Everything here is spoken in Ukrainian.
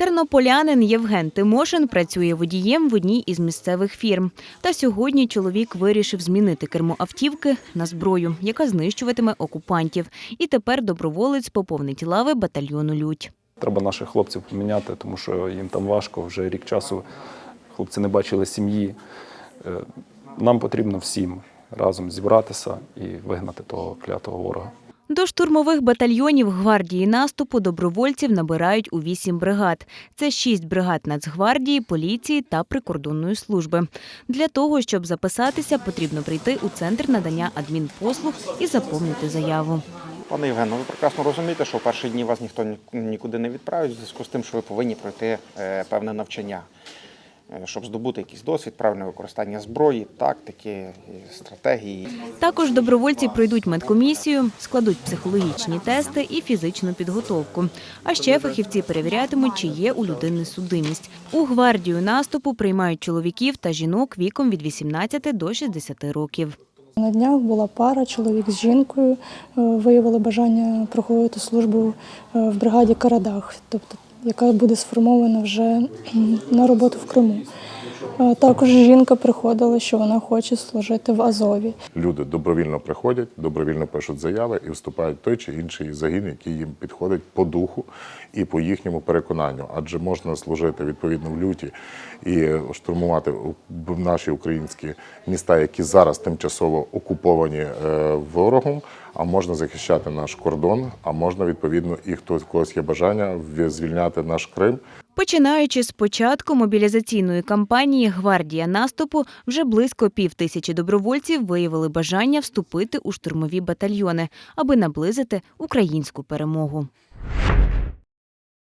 Тернополянин Євген Тимошин працює водієм в одній із місцевих фірм. Та сьогодні чоловік вирішив змінити кермо автівки на зброю, яка знищуватиме окупантів. І тепер доброволець поповнить лави батальйону Людь. Треба наших хлопців поміняти, тому що їм там важко. Вже рік часу хлопці не бачили сім'ї. Е, Нам потрібно всім разом зібратися і вигнати того клятого ворога. До штурмових батальйонів гвардії наступу добровольців набирають у вісім бригад. Це шість бригад Нацгвардії, поліції та прикордонної служби. Для того, щоб записатися, потрібно прийти у центр надання адмінпослуг і заповнити заяву. Пане Євгену, ви прекрасно розумієте, що в перші дні вас ніхто нікуди не відправить в зв'язку з тим, що ви повинні пройти е, певне навчання, щоб здобути якийсь досвід, правильне використання зброї, тактики, стратегії. Також добровольці пройдуть медкомісію, складуть психологічні тести і фізичну підготовку. А ще фахівці перевірятимуть, чи є у людини судимість. У гвардію наступу приймають чоловіків та жінок віком від 18 до 60 років. На днях була пара, чоловік з жінкою, е, виявили бажання проходити службу е, в бригаді Карадах, тобто яка буде сформована вже на роботу в Криму. Також жінка приходила, що вона хоче служити в Азові. Люди добровільно приходять, добровільно пишуть заяви і вступають в той чи інший загін, який їм підходить по духу і по їхньому переконанню. Адже можна служити відповідно в люті і штурмувати наші українські міста, які зараз тимчасово окуповані е, ворогом. А можна захищати наш кордон, а можна відповідно і хто в когось є бажання звільняти наш Крим. Починаючи з початку мобілізаційної кампанії Гвардія наступу вже близько пів тисячі добровольців виявили бажання вступити у штурмові батальйони, аби наблизити українську перемогу.